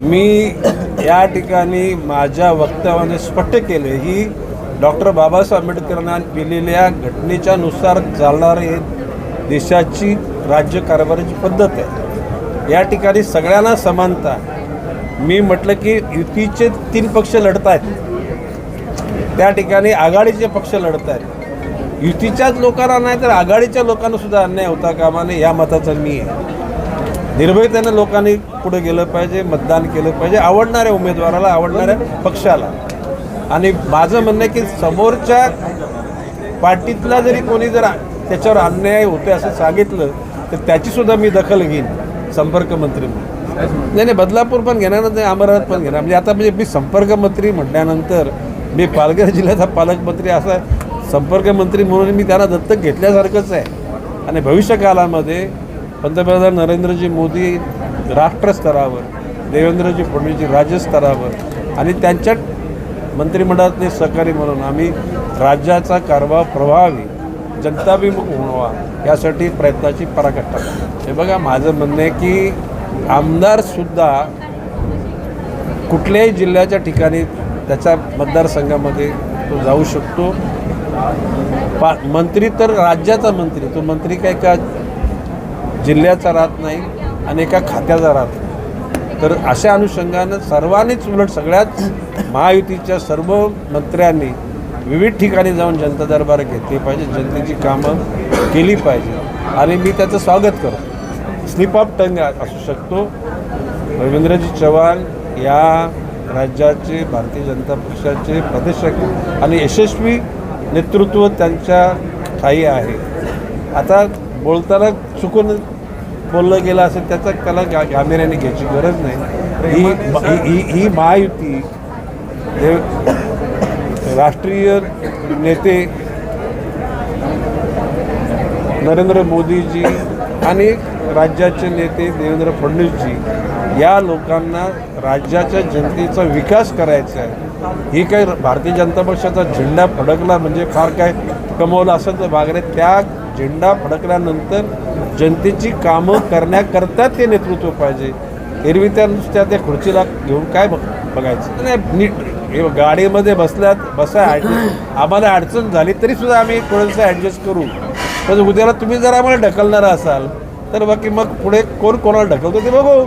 मी या ठिकाणी माझ्या वक्तव्याने स्पष्ट केले ही डॉक्टर बाबासाहेब आंबेडकरांना दिलेल्या घटनेच्या नुसार चालणारे देशाची राज्य कारभाराची पद्धत आहे. या ठिकाणी सगळ्यांना समानता. मी म्हटलं की युतीचे तीन पक्ष लढत आहेत. त्या ठिकाणी आघाडीचे पक्ष लढत आहेत. युतीच्याच लोकांना नाही तर आघाडीच्या लोकांना सुद्धा अन्याय होता कामा नये या मताचा मी आहे. निर्भयतेनं लोकांनी पुढे गेलं पाहिजे मतदान केलं पाहिजे आवडणाऱ्या उमेदवाराला आवडणाऱ्या पक्षाला. आणि माझं म्हणणं आहे की समोरच्या पार्टीतला जरी कोणी जर त्याच्यावर अन्याय होते असं सांगितलं तर त्याचीसुद्धा मी दखल घेईन संपर्क मंत्री म्हणून. नाही नाही बदलापूर पण घेणार नाही अमरावती पण घेणार. म्हणजे आता म्हणजे मी संपर्क मंत्री म्हटल्यानंतर मी पालघर जिल्ह्याचा पालकमंत्री असा संपर्क मंत्री म्हणून मी त्यांना दत्तक घेतल्यासारखंच आहे. आणि भविष्यकालामध्ये पंतप्रधान नरेंद्रजी मोदी राष्ट्रस्तरावर देवेंद्रजी फडणवीसजी राज्यस्तरावर आणि त्यांच्या मंत्रिमंडळातले सहकारी म्हणून आम्ही राज्याचा कारभार प्रभावी जनताभिमुख व्हावा यासाठी प्रयत्नाची पराकाष्ठा हे बघा माझं म्हणणं आहे की आमदारसुद्धा कुठल्याही जिल्ह्याच्या ठिकाणी त्याच्या मतदारसंघामध्ये तो जाऊ शकतो. पा मंत्री तर राज्याचा मंत्री तो मंत्री काय का जिल्ह्याचा राहत नाही आणि एका खात्याचा राहत नाही. तर अशा अनुषंगानं सर्वांनीच उलट सगळ्याच महायुतीच्या सर्व मंत्र्यांनी विविध ठिकाणी जाऊन जनता दरबार घेतली पाहिजे जनतेची कामं केली पाहिजे. आणि मी त्याचं स्वागत करतो. स्लिप ऑफ टंग असू शकतो. रवींद्रजी चव्हाण या राज्याचे भारतीय जनता पक्षाचे प्रदेशक आणि यशस्वी नेतृत्व त्यांच्या ठाई आहे. आता बोलताना चुकून बोललं गेलं असेल त्याचा त्याला गा गांभीर्याने घ्यायची गरज नाही. ही ही- ही ही महायुती हे राष्ट्रीय नेते नरेंद्र मोदीजी आणि राज्याचे नेते देवेंद्र फडणवीसजी या लोकांना राज्याच्या जनतेचा विकास करायचा आहे. ही काय भारतीय जनता पक्षाचा झेंडा फडकला म्हणजे फार काय कमवलं असं तर भाग त्या झेंडा फडकल्यानंतर जनतेची कामं करण्याकरता ते नेतृत्व पाहिजे. एरवी त्या नुसत्या त्या खुर्चीला घेऊन काय बघ बघायचं? नाही नीट हे बघ, गाडीमध्ये बसल्यात बसा आम्हाला अडचण झाली तरी सुद्धा आम्ही थोडंसं ॲडजस्ट करू. पण उद्याला तुम्ही जर आम्हाला ढकलणार असाल तर बाकी मग पुढे कोण कोणाला ढकलतो ते बघू.